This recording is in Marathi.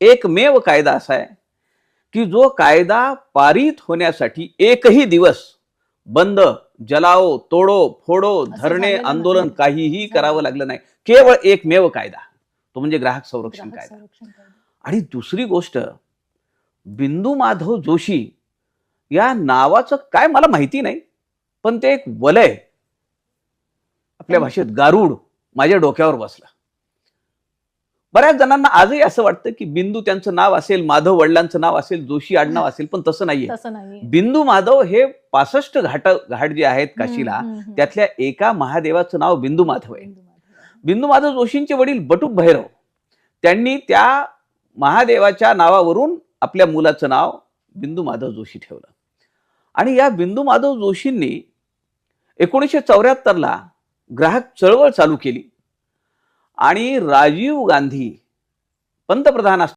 एकमेव कायदा असा आहे की जो कायदा पारित होण्यासाठी एकही दिवस बंद जलाओ तोडो फोडो धरणे आंदोलन. काहीही. करावं लागलं नाही केवळ एकमेव कायदा तो म्हणजे ग्राहक संरक्षण कायदा. आणि दुसरी गोष्ट बिंदू माधव जोशी या नावाचं काय मला माहिती नाही पण ते एक वलय आपल्या भाषेत गारुड माझ्या डोक्यावर बसलं बऱ्याच जणांना आजही असं वाटतं की बिंदू त्यांचं नाव असेल माधव वडिलांचं नाव असेल जोशी आडनाव असेल पण तसं नाहीये. बिंदू माधव हे पासष्ट घाट घाट जे आहेत काशीला त्यातल्या एका महादेवाचं नाव बिंदू माधव आहे. बिंदू माधव जोशींचे वडील बटूक भैरव. त्यांनी त्या महादेवाच्या नावावरून आपल्या मुलाचं नाव बिंदू माधव जोशी ठेवलं. आणि या बिंदू माधव जोशींनी एकोणीसशे चौऱ्याहत्तरला ग्राहक चळवळ चालू केली. आणि राजीव गांधी पंतप्रधान असतो